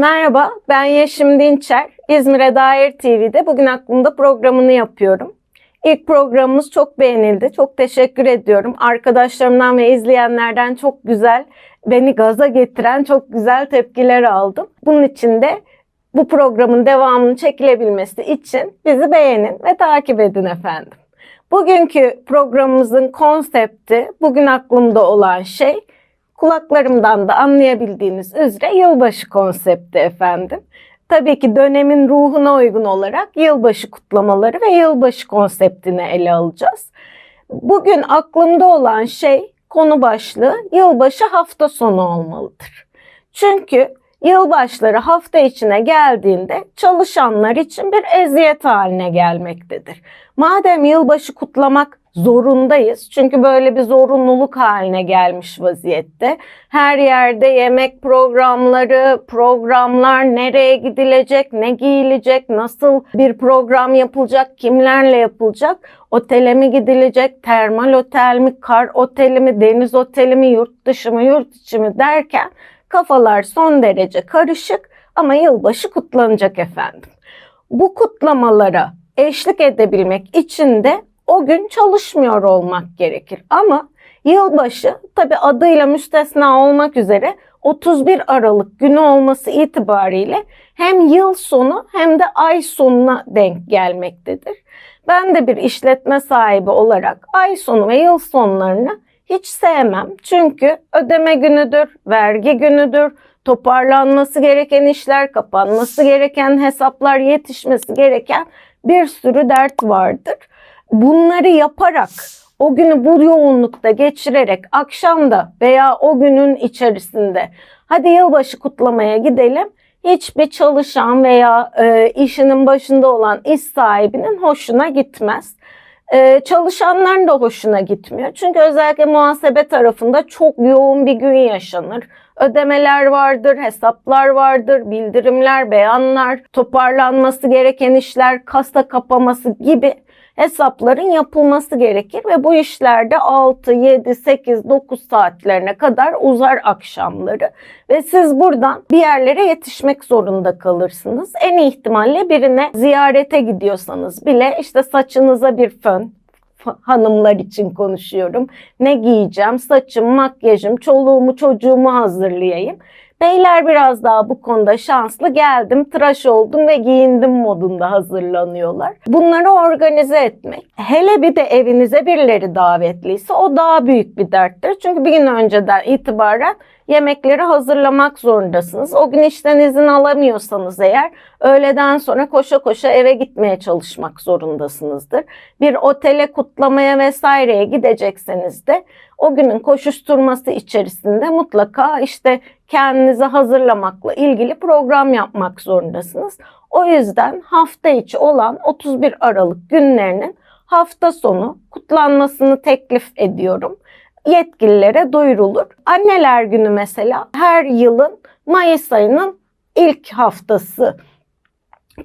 Merhaba, ben Yeşim Dinçer. İzmir'e dair TV'de Bugün Aklımda programını yapıyorum. İlk programımız çok beğenildi. Çok teşekkür ediyorum. Arkadaşlarımdan ve izleyenlerden çok güzel, beni gaza getiren çok güzel tepkiler aldım. Bunun için de bu programın devamının çekilebilmesi için bizi beğenin ve takip edin efendim. Bugünkü programımızın konsepti, bugün aklımda olan şey kulaklarımdan da anlayabildiğiniz üzere yılbaşı konsepti efendim. Tabii ki dönemin ruhuna uygun olarak yılbaşı kutlamaları ve yılbaşı konseptini ele alacağız. Bugün aklımda olan şey konu başlığı yılbaşı hafta sonu olmalıdır. Çünkü yılbaşları hafta içine geldiğinde çalışanlar için bir eziyet haline gelmektedir. Madem yılbaşı kutlamak zorundayız. Çünkü böyle bir zorunluluk haline gelmiş vaziyette. Her yerde yemek programları, programlar nereye gidilecek, ne giyilecek, nasıl bir program yapılacak, kimlerle yapılacak, otele mi gidilecek, termal otel mi, kar oteli mi, deniz oteli mi, yurt dışı mı, yurt içi mi derken kafalar son derece karışık ama yılbaşı kutlanacak efendim. Bu kutlamalara eşlik edebilmek için de o gün çalışmıyor olmak gerekir. Ama yılbaşı tabi adıyla müstesna olmak üzere 31 Aralık günü olması itibariyle hem yıl sonu hem de ay sonuna denk gelmektedir. Ben de bir işletme sahibi olarak ay sonu ve yıl sonlarını hiç sevmem. Çünkü ödeme günüdür, vergi günüdür, toparlanması gereken işler, kapanması gereken hesaplar, yetişmesi gereken bir sürü dert vardır. Bunları yaparak o günü bu yoğunlukta geçirerek akşamda veya o günün içerisinde hadi yılbaşı kutlamaya gidelim hiçbir çalışan veya e, işinin başında olan iş sahibinin hoşuna gitmez. E, çalışanların da hoşuna gitmiyor. Çünkü özellikle muhasebe tarafında çok yoğun bir gün yaşanır. Ödemeler vardır, hesaplar vardır, bildirimler, beyanlar, toparlanması gereken işler, kasa kapaması gibi hesapların yapılması gerekir ve bu işlerde 6, 7, 8, 9 saatlerine kadar uzar akşamları ve siz buradan bir yerlere yetişmek zorunda kalırsınız. En iyi ihtimalle birine ziyarete gidiyorsanız bile işte saçınıza bir fön, hanımlar için konuşuyorum. Ne giyeceğim? Saçım, makyajım, çoluğumu, çocuğumu hazırlayayım. Beyler biraz daha bu konuda şanslı geldim, tıraş oldum ve giyindim modunda hazırlanıyorlar. Bunları organize etmek. Hele bir de evinize birileri davetliyse o daha büyük bir derttir. Çünkü bir gün önceden itibaren yemekleri hazırlamak zorundasınız. O gün işten izin alamıyorsanız eğer öğleden sonra koşa koşa eve gitmeye çalışmak zorundasınızdır. Bir otele kutlamaya vesaireye gidecekseniz de o günün koşuşturması içerisinde mutlaka işte kendinizi hazırlamakla ilgili program yapmak zorundasınız. O yüzden hafta içi olan 31 Aralık günlerinin hafta sonu kutlanmasını teklif ediyorum. Yetkililere duyurulur. Anneler günü mesela her yılın Mayıs ayının ilk haftası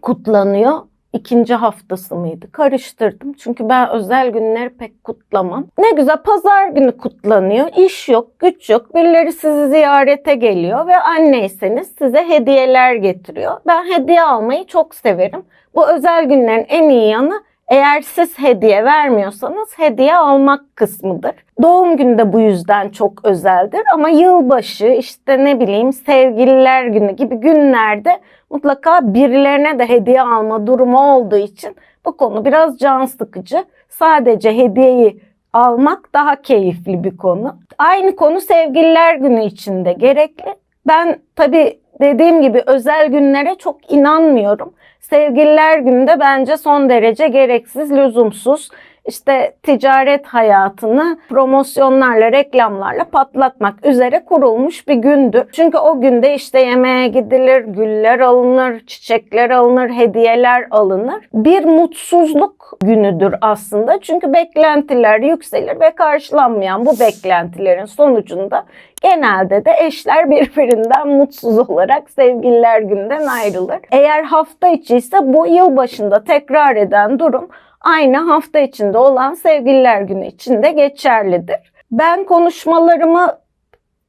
kutlanıyor ikinci haftası mıydı? Karıştırdım. Çünkü ben özel günleri pek kutlamam. Ne güzel pazar günü kutlanıyor. İş yok, güç yok. Birileri sizi ziyarete geliyor ve anneyseniz size hediyeler getiriyor. Ben hediye almayı çok severim. Bu özel günlerin en iyi yanı eğer siz hediye vermiyorsanız hediye almak kısmıdır. Doğum günü de bu yüzden çok özeldir ama yılbaşı işte ne bileyim sevgililer günü gibi günlerde mutlaka birilerine de hediye alma durumu olduğu için bu konu biraz can sıkıcı. Sadece hediyeyi almak daha keyifli bir konu. Aynı konu sevgililer günü içinde gerekli. Ben tabii dediğim gibi özel günlere çok inanmıyorum. Sevgililer gününde bence son derece gereksiz, lüzumsuz işte ticaret hayatını promosyonlarla, reklamlarla patlatmak üzere kurulmuş bir gündür. Çünkü o günde işte yemeğe gidilir, güller alınır, çiçekler alınır, hediyeler alınır. Bir mutsuzluk günüdür aslında. Çünkü beklentiler yükselir ve karşılanmayan bu beklentilerin sonucunda genelde de eşler birbirinden mutsuz olarak sevgililer günden ayrılır. Eğer hafta içi ise bu yıl başında tekrar eden durum aynı hafta içinde olan sevgililer günü içinde geçerlidir. Ben konuşmalarımı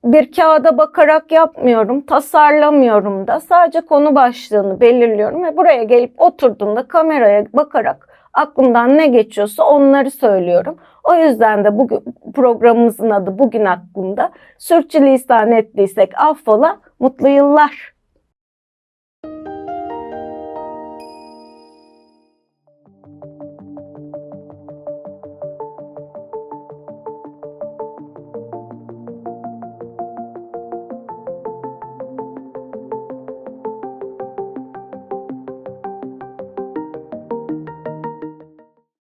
bir kağıda bakarak yapmıyorum, tasarlamıyorum da. Sadece konu başlığını belirliyorum ve buraya gelip oturduğumda kameraya bakarak aklımdan ne geçiyorsa onları söylüyorum. O yüzden de bugün programımızın adı Bugün Aklımda. Sürçülisan ettiysek affola, mutlu yıllar.